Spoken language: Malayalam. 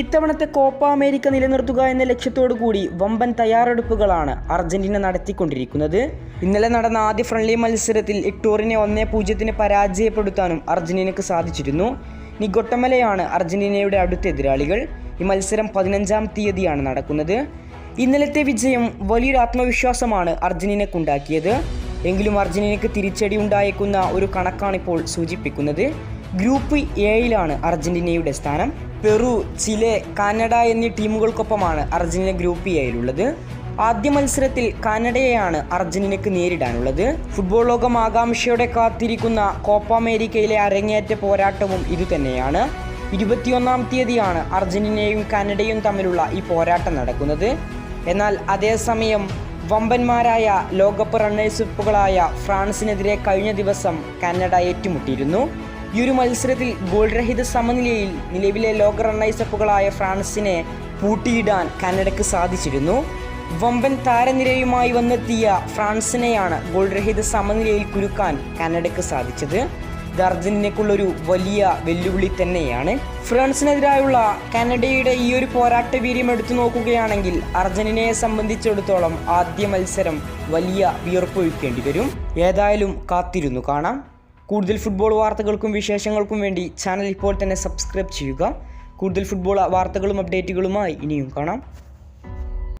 ഇത്തവണത്തെ കോപ്പ അമേരിക്ക നിലനിർത്തുക എന്ന ലക്ഷ്യത്തോടു കൂടി വമ്പൻ തയ്യാറെടുപ്പുകളാണ് അർജന്റീന നടത്തിക്കൊണ്ടിരിക്കുന്നത്. ഇന്നലെ നടന്ന ആദ്യ ഫ്രണ്ട്ലി മത്സരത്തിൽ ഇക്ടോറിനെ ഒന്നേ പൂജ്യത്തിന് പരാജയപ്പെടുത്താനും അർജന്റീനയ്ക്ക് സാധിച്ചിരുന്നു. നിഗൊട്ടമലയാണ് അർജന്റീനയുടെ അടുത്ത എതിരാളികൾ. ഈ മത്സരം പതിനഞ്ചാം തീയതിയാണ് നടക്കുന്നത്. ഇന്നലത്തെ വിജയം വലിയൊരു ആത്മവിശ്വാസമാണ് അർജന്റീനക്കുണ്ടാക്കിയത് എങ്കിലും അർജന്റീനയ്ക്ക് തിരിച്ചടി ഉണ്ടായേക്കുന്ന ഒരു കണക്കാണിപ്പോൾ സൂചിപ്പിക്കുന്നത്. ഗ്രൂപ്പ് എയിലാണ് അർജന്റീനയുടെ സ്ഥാനം. പെറു ചിലെ കാനഡ എന്നീ ടീമുകൾക്കൊപ്പമാണ് അർജന്റീന ഗ്രൂപ്പ് എയിലുള്ളത് ആദ്യ മത്സരത്തിൽ കാനഡയെയാണ് അർജന്റീനയ്ക്ക് നേരിടാനുള്ളത്. ഫുട്ബോൾ ലോകം ആകാംക്ഷയോടെ കാത്തിരിക്കുന്ന കോപ്പ അമേരിക്കയിലെ അരങ്ങേറ്റ പോരാട്ടവും ഇതുതന്നെയാണ്. ഇരുപത്തിയൊന്നാം തീയതിയാണ് അർജന്റീനയും കാനഡയും തമ്മിലുള്ള ഈ പോരാട്ടം നടക്കുന്നത്. എന്നാൽ അതേസമയം വമ്പന്മാരായ ലോകകപ്പ് റണ്ണേഴ്സപ്പുകളായ ഫ്രാൻസിനെതിരെ കഴിഞ്ഞ ദിവസം കാനഡ ഏറ്റുമുട്ടിയിരുന്നു. ഈ ഒരു മത്സരത്തിൽ ഗോൾ രഹിത സമനിലയിൽ നിലവിലെ ലോക റണ്ണേഴ്സപ്പുകളായ ഫ്രാൻസിനെ പൂട്ടിയിടാൻ കാനഡയ്ക്ക് സാധിച്ചിരുന്നു. വമ്പൻ താരനിരയുമായി വന്നെത്തിയ ഫ്രാൻസിനെയാണ് ഗോൾ രഹിത സമനിലയിൽ കുരുക്കാൻ കാനഡയ്ക്ക് സാധിച്ചത്. ഇത് വലിയ വെല്ലുവിളി തന്നെയാണ്. ഫ്രാൻസിനെതിരായുള്ള കാനഡയുടെ ഈ ഒരു പോരാട്ട വീര്യം എടുത്തു നോക്കുകയാണെങ്കിൽ അർജന്റീനയെ സംബന്ധിച്ചിടത്തോളം ആദ്യ മത്സരം വലിയ വിയർപ്പൊഴുക്കേണ്ടി വരും. ഏതായാലും കാത്തിരുന്നു കാണാം. കൂടുതൽ ഫുട്ബോൾ വാർത്തകൾക്കും വിശേഷങ്ങൾക്കും വേണ്ടി ചാനൽ ഇപ്പോൾ തന്നെ സബ്സ്ക്രൈബ് ചെയ്യുക. കൂടുതൽ ഫുട്ബോൾ വാർത്തകളും അപ്ഡേറ്റുകളുമായി ഇനിയും കാണാം.